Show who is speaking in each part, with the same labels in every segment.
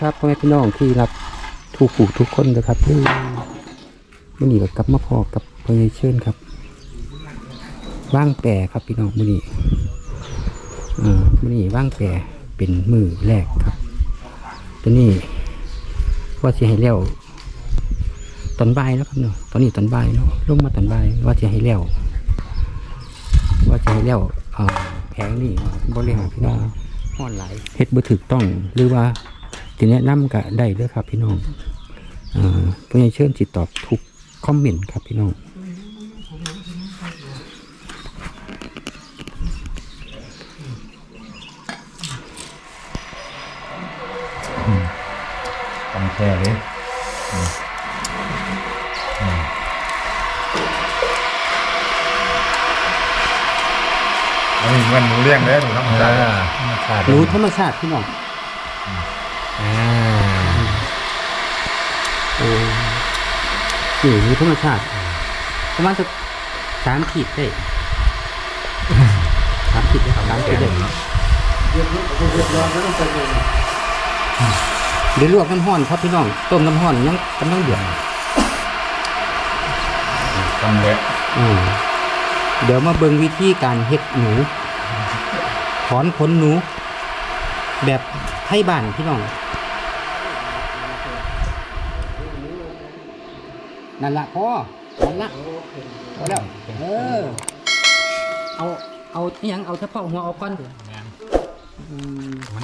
Speaker 1: ครับพ่อแม่พี่น้องที่รับทุกผู้ทุกคนนะครับที่มื่อนี้ก็กลับมาพอกับพ่อใหญ่เชิญครับว่างแปรครับพี่น้องมื่อนี้อ่ามื่อนี้ว่างแปรเป็นมือแรกครับตอนนี้ว่าจะให้เลี้ยวตอนใบแล้วครับเนาะตอนนี้ตอนใบเนาะลงมาตอนใบ่ายว่าจะให้เลี้ยวว่าจะให้เลี้ยวแผงนี่บริหารพี่น้องออนไหลเฮ็ดบ่ถูกต้องหรือว่า จะแนะนำก็ได้เด้อครับ พี่น้องอ่าผู้ใหญ่เชิญสิตอบทุกคอมเมนต์ครับพี่น้อง
Speaker 2: ต้องแช่เลยอืมอืมอันนี้มันหนูเลี้ยงเลยหนูธรรมชาติธรรมชาติ
Speaker 1: หนูธรรมชาติพี่น้อง นี่หนูธรรมชาติประมาณสักสามขีดได้สามขีดได้สามขีดได้เดี๋ยวลวกน้ำห้อนครับพี่น้อง ต้มน้ำห้อนยังกำลังเดือด
Speaker 2: ทำเลย
Speaker 1: อืมเดี๋ยวมาเบิ่งวิธีการเฮ็ดหนูถอนขนหนู แบบไทยบ้านพี่น้อง นั่นละพ่อนั่นละพอแล้วเออ เอาเอาอหยังเอาเฉพาะหัวเอาก้อนเถอะ
Speaker 2: แม่น
Speaker 1: อืม
Speaker 2: มัน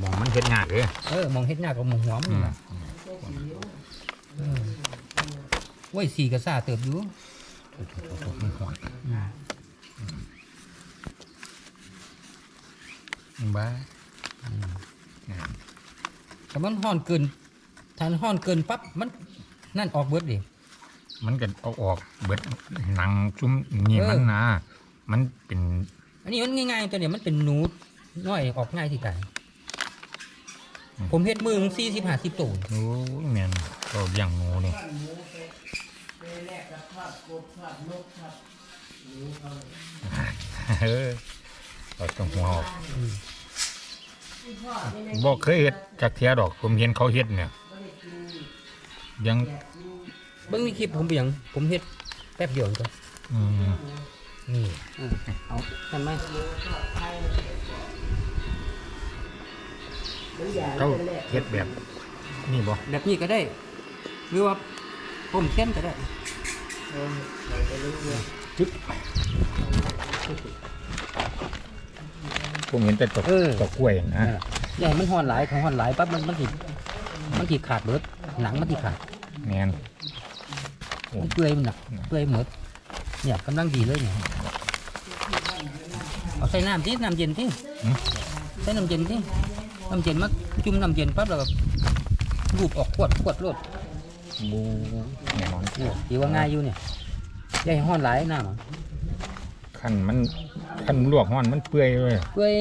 Speaker 2: หมองมันเห็ดงากเลย
Speaker 1: เออมองเฮ็ดหน้ากับมองหัวมันนี่ล่ะเออโอ้ยสีกระซ่าเติบอยู่
Speaker 2: มันหอนบ้า
Speaker 1: แต่มันห่อนเกินถ้ามันห่อนเกินปั๊บมันนั่นออกเบิดดิ
Speaker 2: มันก็เอาออกเบิดหนังจุ้มนี่
Speaker 1: เออ
Speaker 2: มันนะมันเป็น
Speaker 1: อันนี้มันง่ายๆตัวเนี้ยมันเป็นหนูน้อยออกง่ายที่ไก่ผมเฮ็ดมือสี่สิบห้าสิบตัว
Speaker 2: โอ้ยแม่นเราเลี้ยงหนูนี่เออเราต้องหัวออกบอกเคยเห็ดจากเทียดอก ผมเห็นเขาเห็ดเนี่ย ยัง
Speaker 1: เบิ้งในคลิปผมเบียงผมเฮ็ดแป๊บเดียวก็
Speaker 2: อืม
Speaker 1: นี่เอาทำไหม
Speaker 2: เขาเห็ดแบบนี่บ่
Speaker 1: แบบนี้ก็ได้ หรือว่าผมเส้นก็ได้
Speaker 2: จึ๊บผมเห็นแต่ตก
Speaker 1: เออ
Speaker 2: ตกกล้วยนะ
Speaker 1: ใหญ่มันห่อนหลายของห่อนหลายปั๊บมันมันติมันติขาดเบิดหนังมันติขาด
Speaker 2: แมน
Speaker 1: มันเปื่อยมันหนักเปื่อยหมดเนี่ยกำลังดีเลยเนี่ยเอาใส่น้ำที่น้ำเย็นที่ใส่น้ำเย็นที่น้ำเย็นมาจุ่มน้ำเย็นปั๊บแล้วก็รูปออกขวดขวดรด
Speaker 2: บูแน่นอน
Speaker 1: เนี่ยดีว่าง่ายอยู่เนี่ยใหญ่ห้อนหลายน้ำอะ
Speaker 2: ขั้นมันขั้นลวกห้อนมันเปื่อยเลย
Speaker 1: เปื่อย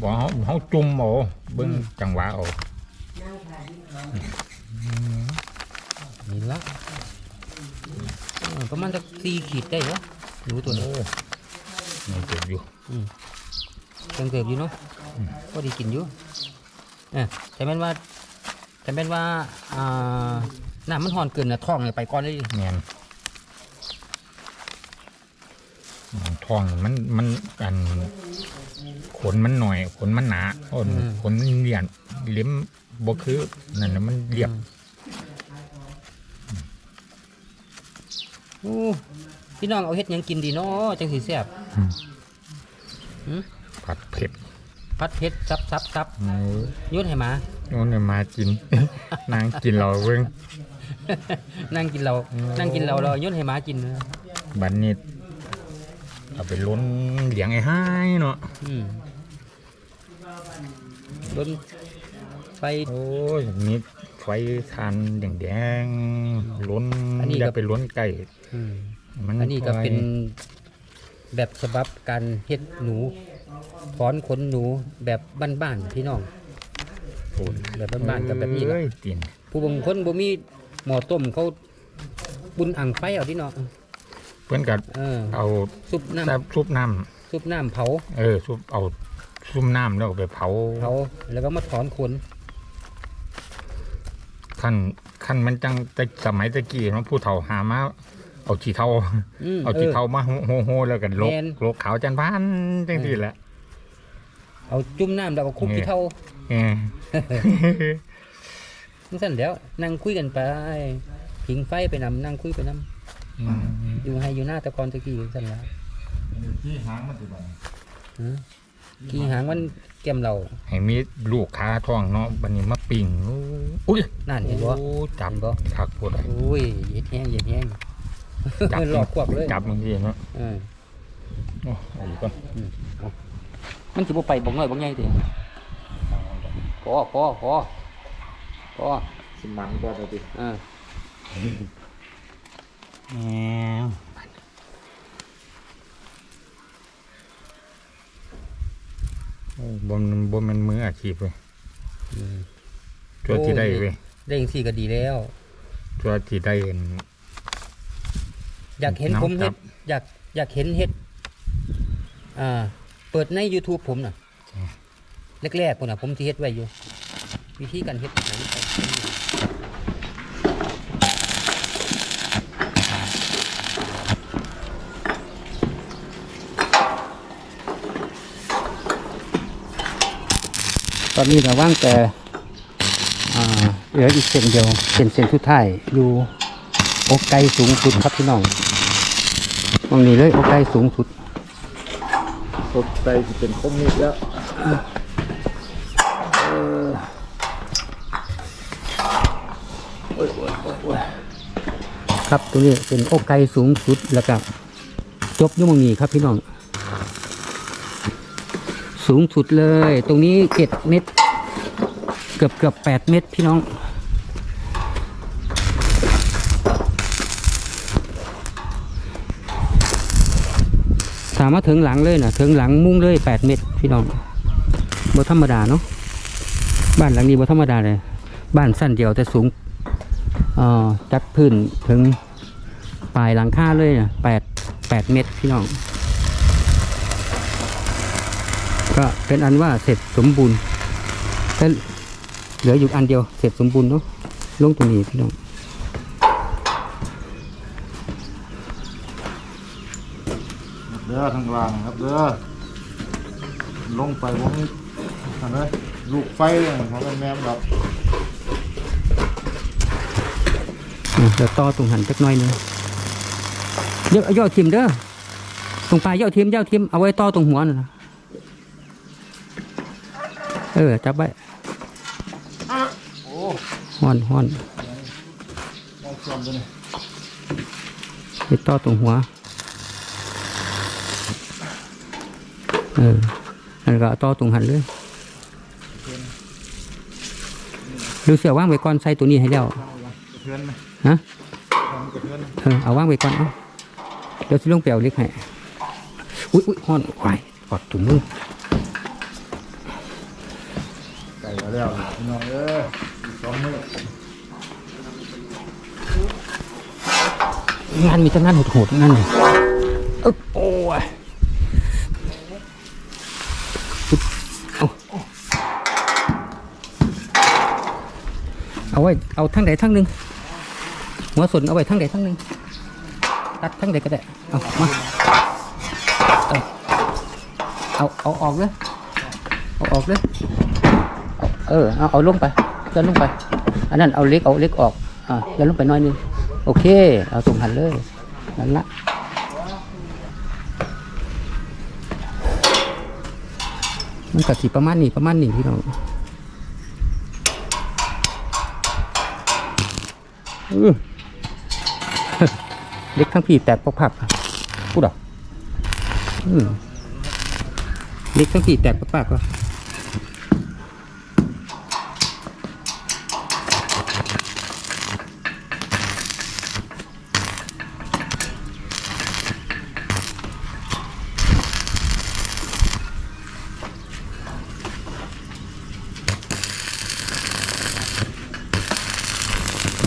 Speaker 2: บอกเขาเขาจุ่มเอาเบิ้งจังหวะเอา
Speaker 1: นี่ละเออ ประมาณสักสี่ขีดได้เหรอหนูตัวนี้
Speaker 2: โอ้มันเจ็บอยู่
Speaker 1: เติมเติมอยู่เนาะ
Speaker 2: อืม
Speaker 1: ก็ดีกินอยู่เออแต่แม่นว่าแต่แม่นว่าอ่าน้ำมันห่อนเกินนะท้องเลยไปก่อนเลย
Speaker 2: แมนทองมันมันอันขนมันหน่อยขนมันหนาอ่อนขนมันเหลี่ยนเลี้ยมบ่คือนั่นน่ะมันเรียบ
Speaker 1: อ้พี่น้องเอาเฮ็ดหยังกินดีเนาะจังสีแซ่บ
Speaker 2: อืม
Speaker 1: หืม
Speaker 2: ผัดเผ็ด
Speaker 1: พัดเผ็ดซับซับซับ
Speaker 2: โอ้ย
Speaker 1: ยุ่นให้หมา
Speaker 2: โน่นน่ะมากิน นางกินเราเบิ่ง
Speaker 1: นั่งกินเรานั่งกินเราเรายุ่นให้หมากินนะ
Speaker 2: บัดนี้เอาไปล้นเลี้ยงไอ้ห้ายเนาะ
Speaker 1: อืมโดนไฟ
Speaker 2: โอ้ยมีไฟทานแดงๆล้น
Speaker 1: อันนี้ก็
Speaker 2: อย่าไปล้นไก่
Speaker 1: อืม
Speaker 2: มัน
Speaker 1: อันนี้ก็
Speaker 2: ค่อย
Speaker 1: เป็นแบบฉบับการเฮ็ดหนูถอนขนหนูแบบบ้านๆพี่น้อง
Speaker 2: โอ้ย
Speaker 1: แบบบ้านๆกับแบบนี้แหละ
Speaker 2: เอ้ยตีน
Speaker 1: ผู้บางคนบ่มีหม้อต้มเขาบุญอ่างไฟเอาพี่น้อง
Speaker 2: เพื่อนกั
Speaker 1: เออ
Speaker 2: เอา
Speaker 1: ซุปน้
Speaker 2: แซ่บซุปน้ำ
Speaker 1: ซุปน้ำเผาำ
Speaker 2: เออซุปเอาซุปน้ำแล้วก็ไปเผา
Speaker 1: เผาแล้วก็มาถอนขน
Speaker 2: ขั้นขั้นมันจังแต่สมัยตะกี้มันผู้เฒ่าหามา เอาขี้เทา
Speaker 1: ม
Speaker 2: เอาขี้เทามาโฮโฮแล้วกันลก
Speaker 1: แม่น
Speaker 2: ลกขาวจันพันจังที่แหละ
Speaker 1: เอาจุ่มน้ำแล้วก็คลุก
Speaker 2: นี่
Speaker 1: ที่เท่า
Speaker 2: เออ
Speaker 1: จังซั่นแล้วนั่งคุยกันไปผิงไฟไปนำนั่งคุยไปนำ
Speaker 2: อืม
Speaker 1: อยู่ให้อยู่หน้าแตะกอนตะกี้จังซั่นล่ะ
Speaker 3: ที่หางมันสิบัด
Speaker 1: หือกี่หางมันแก้มเรา
Speaker 2: ให้มีลูกค้าท้องเนาะบันนี้มาปิ่งโอ้อุ้ย
Speaker 1: นั่นเห็นบ่
Speaker 2: โอ้จับ
Speaker 1: เห็นบ่
Speaker 2: คักปวด
Speaker 1: โอ้ยเย็ดแห้งเย็ดแห้ง
Speaker 2: จับ
Speaker 1: หลอกควักเลย
Speaker 2: จับบางทีเนาะ
Speaker 1: เออ
Speaker 2: โอ้เอาอีกก่อน
Speaker 1: มันสิบ่ไปบ่น้อยบ่ใหญ่ติพอพอพอพอ
Speaker 3: สมันบ่ได้ติ
Speaker 1: เออ
Speaker 2: แหมโอ้บ่มันบ่แมันมืออาชีพเว้ย
Speaker 1: อืม
Speaker 2: ตัวที่ได้เว้ย
Speaker 1: ได้จังซี่ก็ดีแล้ว
Speaker 2: ตัวที่ได้เห็น
Speaker 1: อยากเห็น
Speaker 2: น้ำ
Speaker 1: ผมเฮ็ด
Speaker 2: ครับ
Speaker 1: อยากอยากเห็นเฮ็ดอ่าเปิดใน YouTube ผมน่ะแรกๆพุ่นน่ะผมสิเฮ็ดไว้อยู่ วิธีการเฮ็ดหนังไปตอนนี้เราว่างแต่อ่าเหลืออีกเส้นเดียวเส้นเส้นสุดท้ายอยู่ อกไก่สูงสุดครับพี่น้องตรงนี้เลยอกไก่สูงสุด
Speaker 3: สดใจสิเป็นคมนิดแล้ว
Speaker 1: ครับตรงนี้เป็นอกไก่สูงสุดแล้วก็จบอยุ่หมองนี้ครับพี่น้อง สูงสุดเลย ตรงนี้เจ็ดเมตรเกือบเกือบแปดเมตรพี่น้อง ถามว่าถึงหลังเลยนะถึงหลังมุ่งเลยแปดเมตรพี่น้องบ่ธรรมดาเนาะบ้านหลังนี้บ่ธรรมดาเลยบ้านสั้นเดียวแต่สูงจัดพื้นถึงปลายหลังคาเลยนะแปดแปดเมตรพี่น้อง ก็เป็นอันว่าเสร็จสมบูรณ์แต่เหลืออยู่อันเดียวเสร็จสมบูรณ์เนาะลงตรงนี้พี่น้อง
Speaker 3: ด้อทางล่างครับเด้อลงไปบ่มีอันนั้นลูกไฟเลยของแม่แบบ
Speaker 1: อะเดี๋ยวต่อตรงหันจักหน่อยหนึงเยอะย่อทิมเด้อตรงปลายย่อทิมย่อทิมเอาไว้ต่อตรงหัวน่ะนะเออจับไว้
Speaker 3: โอ้
Speaker 1: ห้อนห้อน
Speaker 3: มองซ้อมตัวนี้
Speaker 1: ไปต่อตรงหัว เออแล้วก็ต่อตรงหันเลยดูเสือว่างไว้ก่อนใส่ตัวนี้ให้แล้ว
Speaker 3: กระเทือนไหม
Speaker 1: ฮะ
Speaker 3: ทำกระเทือน
Speaker 1: เออเอาว่างไว้ก่อนเอาเดี๋ยวสิลงไปเอาเล็กให้อุ้ยอุ้ยห้อนควายกอดถุงมือ
Speaker 3: ไก่มาแล้วพี่น้องเอ้ยอีกสองมื้องา
Speaker 1: นมีแต่งานโหดๆทั้งนั่นเลยอึ๊บโอ้ ไว้เอาทั้งใดทั้งหนึ่งหัวสนเอาไว้ทั้งใดทั้งหนึ่งตัดทั้งใดก็ได้เอามาเอาเอาออกเลยเอาออกเลยเออเอาเอาลงไปเดินลงไป อันนั้นเอาเล็กเอาเล็กออกอ่าเดินลงไปน้อยนึงโอเค เอาตรงหันเลยนั่นละมันกะสิประมาณนี้ประมาณนี้พี่น้อง เล็กทั้งพี่แตกปกผักพูดอะอืมเล็กทั้งพี่แตกปกผักก็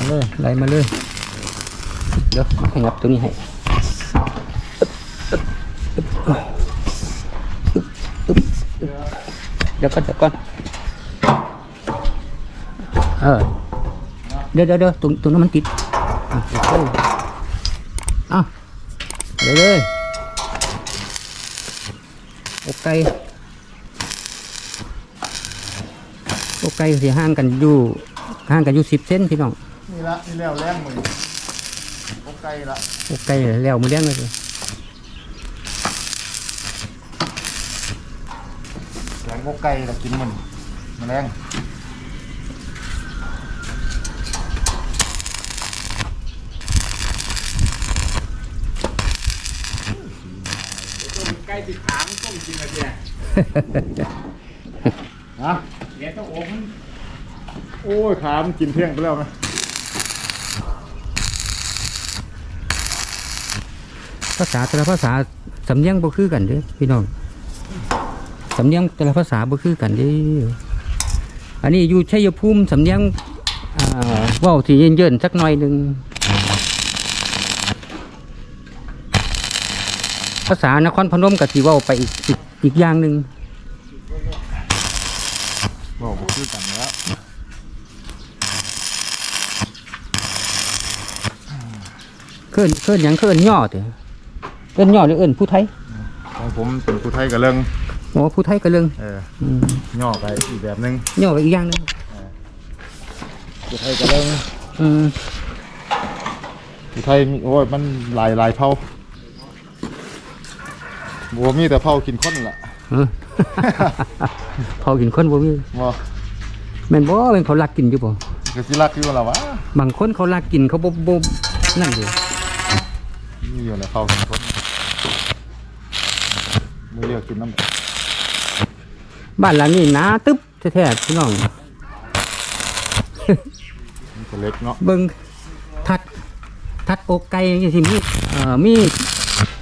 Speaker 1: เลยไหลมาเลย เดี๋ยวมาขยับตัวนี้ให้อึ๊บอึ๊บอึ๊บอึ๊บเดี๋ยวก่อนเดี๋ยวก่อนเออเดี๋ยวเดี๋ยวตรงตรงนั้นมันติดอะเคเอะเดี๋ยวเลยอกไก่อกไก่สิห่างกันอยู่ห่างกันอยู่สิบเซนพี่น้อง
Speaker 3: นี่ละนี่แล้วแรงมือพบไก่ละ
Speaker 1: อกไก่แล้วมือเลี้ยงเลยสิ
Speaker 3: แรงพบไก่ละกินมันแมลง
Speaker 2: ใกล้ติดถามต้มกินอะไรเนี่ย
Speaker 3: ฮะ
Speaker 2: เดี๋ยวต้องโอ้มัน
Speaker 3: โอ้ยขามันกินเที่ยงไปแล้วไหม
Speaker 1: ภาษาแต่ละภาษาสำเนียงบ่คือกันเด้อพี่น้องสำเนียงแต่ละภาษาบ่คือกันเด้ออันนี้อยู่ชัยภูมิสำเนียงอ่าเว้าที่เยินๆสักหน่อยหนึงภาษานครพนมก็สิเว้าไปอีกอีกอีกอย่างหนึง
Speaker 3: บอกบอกคือกันแล้ว
Speaker 1: เคินเคินหยังเคินย่อเด้อ เอิ้นย่อหรือเอิ้นผู้ไทย
Speaker 3: ของผมเป็นผู้ไทยกับเรื่อง
Speaker 1: อ๋อผู้ไทยก็เรื่อง
Speaker 3: เออ
Speaker 1: อืม
Speaker 3: ย่อไปอีกแบบหนึง
Speaker 1: ย่อไปอีกอย่างหนึง
Speaker 3: ผู้ไทยกับเรื่อง
Speaker 1: อืม
Speaker 3: ผู้ไทยมีโอ้ยมันหลายหลายเผ่าบัวมีแต่เผ่ากินข้นล่ะ
Speaker 1: เออพอกินคนบ่มี
Speaker 3: บ่
Speaker 1: แม่นบ่แม่นเขาลักกินอยู่บ่
Speaker 3: ก็สิรักอยู่แล้ววะ
Speaker 1: บางคนเขาลักกินเขาบ่บ่นั่นอยู่
Speaker 3: มีอยู่แหละเผ่ากินข้น มือเรียกกินน้ำ
Speaker 1: บ้านหลังนี้หนาตึ๊บแท้ๆพี่น้อง
Speaker 3: มันก็เล็กเนาะ
Speaker 1: เบิ่งทัดทัดอกไก่จังซี่มีเอ่อมี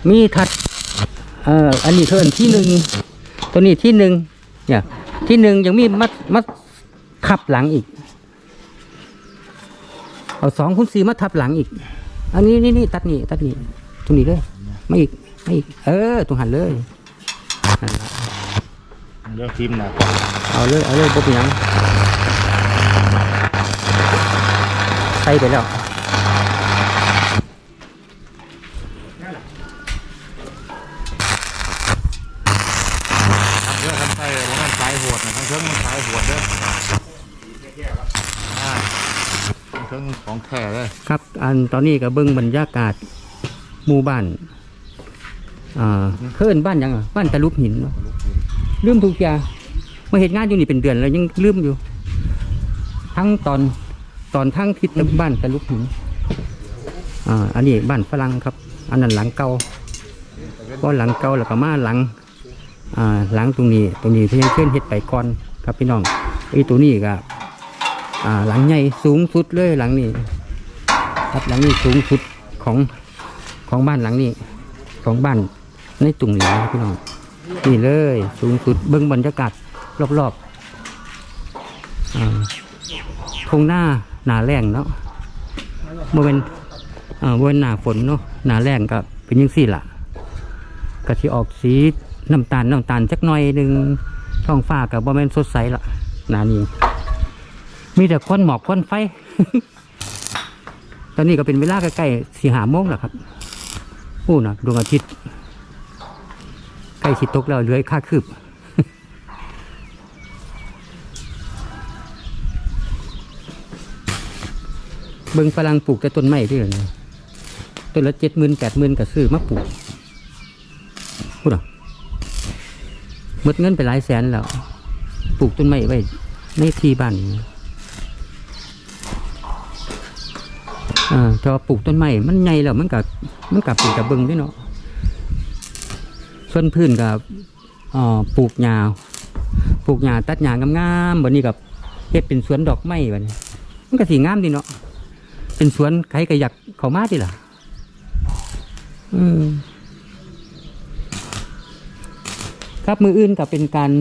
Speaker 1: มีทัดเอ่ออันนี้เพิ่นที่หนึ่งตัวนี้ที่หนึ่งเนี่ยที่หนึ่งยังมีมัดมัดทับหลังอีก เอาสองคูณสี่มาทับหลังอีก อันนี้นี่นี่ตัดนี่ตัดนี่ตรงนี้เลยไม่อีกไม่อีก เออตรงหันเลย นั่นล่ะ
Speaker 3: เลือกทีมนะ
Speaker 1: เอาเลยเอาเลยบ่เป็นหยังใส่ไปแล้ว
Speaker 3: เลือกทำไส้ว่ามันสายโหดนะทั้งเทิงมันสายโหดเด้ออ่าทั้งเทิงของแท้เลย
Speaker 1: ครับ อันตอนนี้ก็เบิ่งบรรยากาศหมู่บ้าน อ่าเพิ่นบ้านหยังอะบ้านตะลุกหินเนาะลืมทุกอย่างมาเห็นงานอยู่นี่เป็นเดือนแล้วยังลืมอยู่ ทั้งตอนตอนทั้งทิศบ้านตะลุกหินอ่าอันนี้บ้านฝรั่งครับ อันนั้นหลังเก่าก็หลังเก่าแล้วก็มาหลังอ่าหลังตรงนี้ ตรงนี้เพี่ยังเคลื่อนเฮ็ดไปก่อนครับพี่น้องไอ้ตัวนี้ก็อ่าหลังใหญ่สูงสุดเลยหลังนี้ครับหลังนี้สูงสุดของของบ้านหลังนี้ของบ้าน ในตุ่งนี้นะพี่น้องนี่เลยสูงสุดเบิ้งบรรยากาศรอบๆอ่าทงหน้าหนาแรงเนาะเมื่อเป็นอ่าเมื่อเป็นหนาฝนเนาะหนาแรงก็เป็นยังสี่ละก็ที่ออกสีน้ำตาลน้ำตาลจักหน่อยหนึ่งท้องฟ้ากับบ่แม่นสดใสละหนานี้มีแต่ควันหมอกควันไฟ ตอนนี้ก็เป็นเวลาใกล้ๆสี่หาโมงแล้วครับโอ้นะดวงอาทิตย์ ล้ชิดตกแล้วเลืออีกค่าคืบเบิ่งฝรั่งปลูกแต่ต้นไม้ที่เลยต้นละเจ็ดหมื่นแปดหมื่นก็ซื้อมาปลูกพูดอะหมดเงินไปหลายแสนแล้วปลูกต้นไม้ไว้ในที่บ้านอ่าถ้าว่าปลูกต้นไม้มันใหญ่แล้วมันกับมันกับปลูกกับเบิงด้วยเนาะ ส่วนพื้นกับปลูกหญ้าปลูกหญ้าตัดหญ้างามๆบัดนี้กับเฮ็ดเป็นสวนดอกไม้บัดนี้มันก็สีงามดีเนาะเป็นสวนใครก็อยากเข้ามาดิล่ะอืมครับมืออื่นก็เป็นการ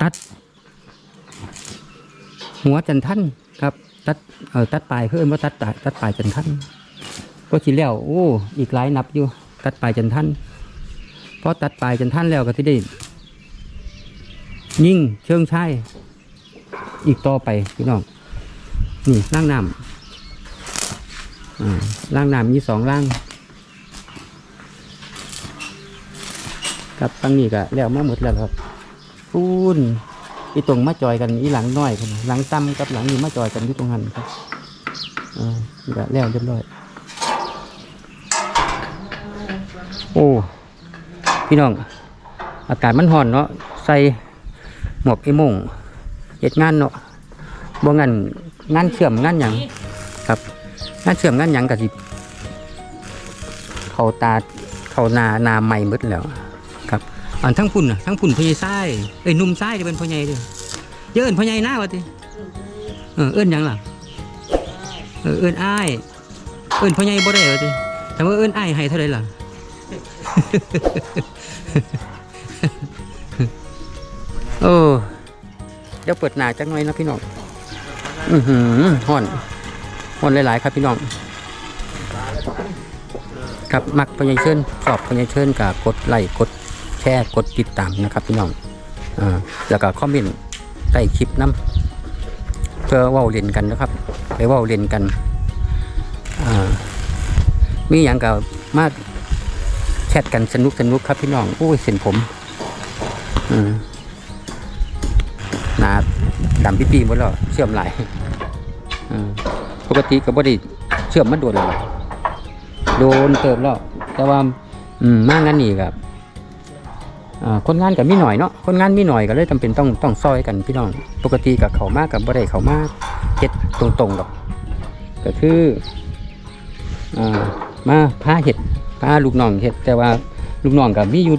Speaker 1: ตัด หัวจันทันครับ ตัดเอ่อตัดปลายเพิ่มว่าตัดตัดปลายจันทันก็คิแล้วโอ้อีกหลายนับอยู่ ตัดปลายจันทัน พอตัดปลายจนทันแล้วก็ที่ได้ยิ่งเชิงชายอีกต่อไปพี่น้องนี่ล่างน้ำอ่าล่างน้ำมีสองล่างครับตั้งนี้ก็แล้วมาหมดแล้วครับปูนอีตรงมาจอยกันอีหลังน้อยกันหลังต่ำกับหลังนี้มาจอยกันอยู่ตรงนั้นครับอ่าแล้วเรียบร้อยโอ้ พี่น้อง อากาศมันห่อนเนาะใส่หมวกไอ้มงเฮ็ดงานเนาะบ่งั้นงานเชื่อมงานหยังครับ งานเชื่อมงานหยังก็สิเขาตาเขานานาใหม่หมดแล้วครับอันทั้งพุ่นนะทั้งพุ่นพ่อใหญ่ไส้เอ้ยหนุ่มไส้จะเป็นพ่อใหญ่เด้อเยอะเอินพ่อใหญ่หน้าวะติเออเอิ้นยังล่ะเออเอิ้นอ้าย เอิ้นพ่อใหญ่บ่ได้วะติแต่ว่าเอิ้นอ้ายให้เท่าไรล่ะ โอ้เดี๋ยวเปิดหนาจังหน่อยนะพี่น้อง อือหือห่อนห่อนหลาย ๆ ครับพี่น้อง ครับมักพญายเชิญสอบพญายเชิญกับกดไลค์กดแชร์กดติดตามนะครับ พี่น้องอ่าแล้วก็คอมเมนต์ใต้คลิปน้ำเพื่อว่าเล่นกันนะครับ ไปว่าเล่นกันอ่ามีอย่างกับมาแชทกันสนุกสนุกครับพี่น้องโอ้ยเส้นผมอืมหนาดำปีปีหมดแล้วเชื่อมหลายปกติก็บ่ได้เชื่อมมาโดนแล้วโดนเติมแล้วแต่ว่าอืมมากงั้นนี่ครับคนงานกับมีหน่อยเนาะคนงานมีหน่อยก็เลยจำเป็นต้องต้องซอยกันพี่น้อง ปกติกับเขามากกับบ่ได้เขามากเฮ็ดตรงๆดอก ก็คืออ่ามาพาเห็ด พาลูกน้องเห็ดแต่ว่าลูกน้องกับมีอยู่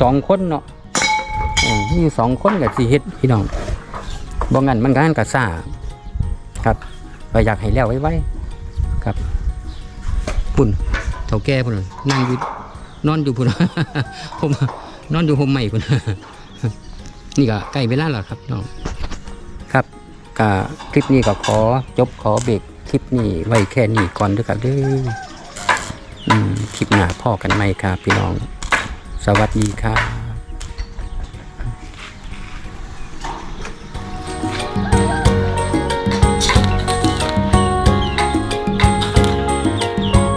Speaker 1: สองคนเนาะมีอยู่สองคนกับสี่เฮ็ดพี่น้องบ่งั้นมันงานกับซ่าครับก็อยากให้แล้วไว้ๆครับพุ่นเถ่าแก่พุ่นนั่งอยู่นอนอยู่พุ่นผมนอนอยู่ห่มใหม่พุ่นนี่ก็ใกล้เวลาแล้วครับน้องครับก็คลิปนี้ก็ขอจบขอเบรกคลิปนี้ไว้แค่นี้ก่อนด้วยครับเด้ออืม คลิปหน้าพ่อกันไหมครับพี่น้อง สวัสดีครับ